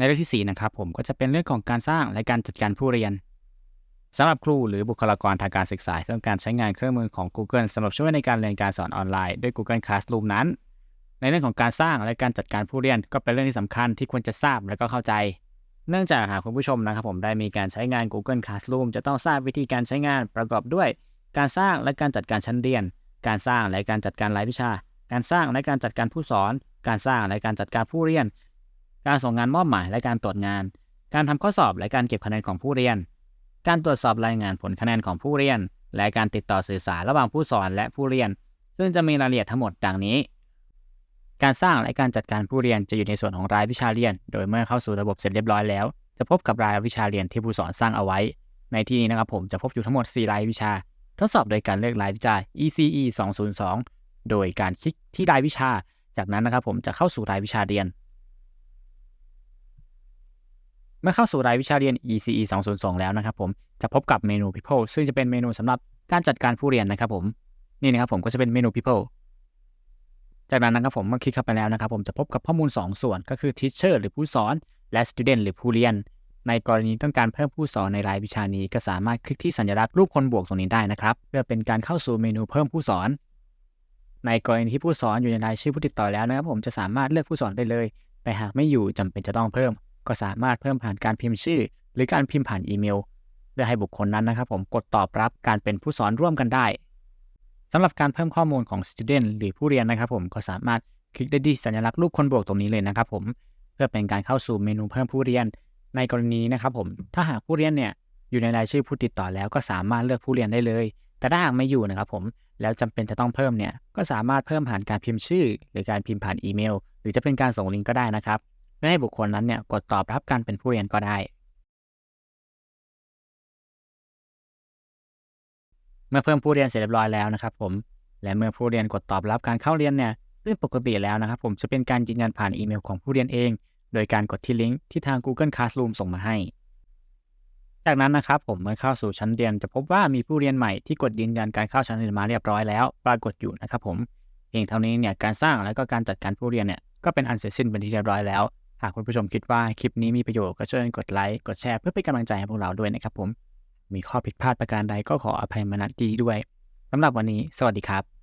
ในเรื่องที่4นะครับผมก็จะเป็นเรื่องของการสร้างและการจัดการผู้เรียนสำหรับครูหรือบุคลากรทางการศึกษาต้องการใช้งานเครื่องมือของ Google สำหรับช่วยในการเรียนการสอนออนไลน์ด้วย Google Classroom นั้น ในเรื่องของการสร้างและการจัดการผู้เรียน ก็เป็นเรื่องที่สำคัญที่ควรจะทราบและก็เข้าใจ เนื่องจากหากคุณผู้ชมนะครับผมได้มีการใช้งาน Google Classroom จะต้องทราบวิธีการใช้งานประกอบด้วย การสร้างและการจัดการชั้นเรียน การสร้างและการจัดการรายวิชา การสร้างและการจัดการผู้สอน การสร้างและการจัดการผู้เรียน การส่งงานมอบหมายและการตรวจงาน การทำข้อสอบและการเก็บคะแนนของผู้เรียน การตรวจสอบรายงานผลคะแนนของผู้เรียน และการติดต่อสื่อสารระหว่างผู้สอนและผู้เรียน ซึ่งจะมีรายละเอียดทั้งหมดดังนี้ การสร้างและการจัดการผู้เรียนจะอยู่ในส่วนของรายวิชาเรียน โดยเมื่อเข้าสู่ระบบเสร็จเรียบร้อยแล้ว จะพบกับรายวิชาเรียนที่ผู้สอนสร้างเอาไว้ ในที่นี้นะครับผมจะพบอยู่ทั้งหมด 4 รายวิชา ทดสอบโดยการเลือกรายวิชา ECE 202 โดยการคลิกที่รายวิชา จากนั้นนะครับผมจะเข้าสู่รายวิชาเรียน เมื่อเข้าสู่รายวิชาเรียน ECE 202 แล้วนะครับผมจะพบกับเมนู People ซึ่งจะเป็นเมนูสำหรับการจัดการผู้เรียนนะครับผมนี่นะครับผมก็จะเป็นเมนู People จากนั้นนะครับผมเมื่อคลิกเข้าไปแล้วนะครับผมจะพบกับข้อมูล 2 ส่วนก็คือ Teacher หรือผู้สอน และ Student หรือผู้เรียน ในกรณีต้องการเพิ่มผู้สอนในรายวิชานี้ ก็สามารถคลิกที่สัญลักษณ์รูปคนบวกตรงนี้ได้นะครับเพื่อเป็นการเข้าสู่เมนูเพิ่มผู้สอน ในกรณีที่ผู้สอนอยู่ในรายชื่อผู้ติดต่อแล้วนะครับผมจะสามารถเลือกผู้สอนได้เลย แต่หากไม่อยู่จำเป็นจะต้องเพิ่ม ก็สามารถเพิ่มผ่านการพิมพ์ชื่อ หรือการพิมพ์ผ่านอีเมล เพื่อให้บุคคลนั้นนะครับ ผมกดตอบรับการเป็นผู้สอนร่วมกันได้สำหรับการเพิ่มข้อมูลของ student หรือผู้เรียนนะครับ ผมก็สามารถคลิกได้ที่สัญลักษณ์รูปคนบวกตรงนี้เลยนะครับ ผมเพื่อเป็นการเข้าสู่เมนูเพิ่มผู้เรียนในกรณีนะครับผมถ้าหากผู้เรียนเนี่ยอยู่ในรายชื่อผู้ติดต่อแล้วก็สามารถเลือกผู้เรียนได้เลย แต่ถ้าหากไม่อยู่นะครับผมแล้วจำเป็นจะต้องเพิ่มเนี่ยก็สามารถเพิ่มผ่านการพิมพ์ชื่อ หรือการพิมพ์ผ่านอีเมล หรือจะเป็นการส่งลิงก์ก็ได้นะครับ เพื่อให้บุคคลนั้นเนี่ยกดตอบรับการเป็นผู้เรียนก็ได้ เมื่อเพิ่มผู้เรียนเสร็จเรียบร้อยแล้วนะครับผมและเมื่อผู้เรียนกดตอบรับการเข้าเรียนเนี่ยซึ่งปกติแล้วนะครับผมจะเป็นการยืนยันผ่านอีเมลของผู้เรียนเอง โดยการกดที่ลิงก์ที่ทาง Google Classroom ส่งมาให้ จากนั้นนะครับผมเมื่อเข้าสู่ชั้นเรียนจะพบว่ามีผู้เรียนใหม่ที่กดยืนยันการเข้าชั้นเรียนมาเรียบร้อยแล้ว ปรากฏอยู่นะครับผมเพียงเท่านี้เนี่ยการสร้างและก็การจัดการผู้เรียนเนี่ยก็เป็นอันเสร็จสิ้นเป็นที่เรียบร้อยแล้ว หากคุณผู้ชมคิดว่าคลิปนี้มีประโยชน์ก็ช่วยกดไลค์ กดแชร์เพื่อเป็นกำลังใจให้พวกเราด้วยนะครับผม มีข้อผิดพลาดประการใดก็ขออภัยมาณที่ด้วยสำหรับวันนี้ สวัสดีครับ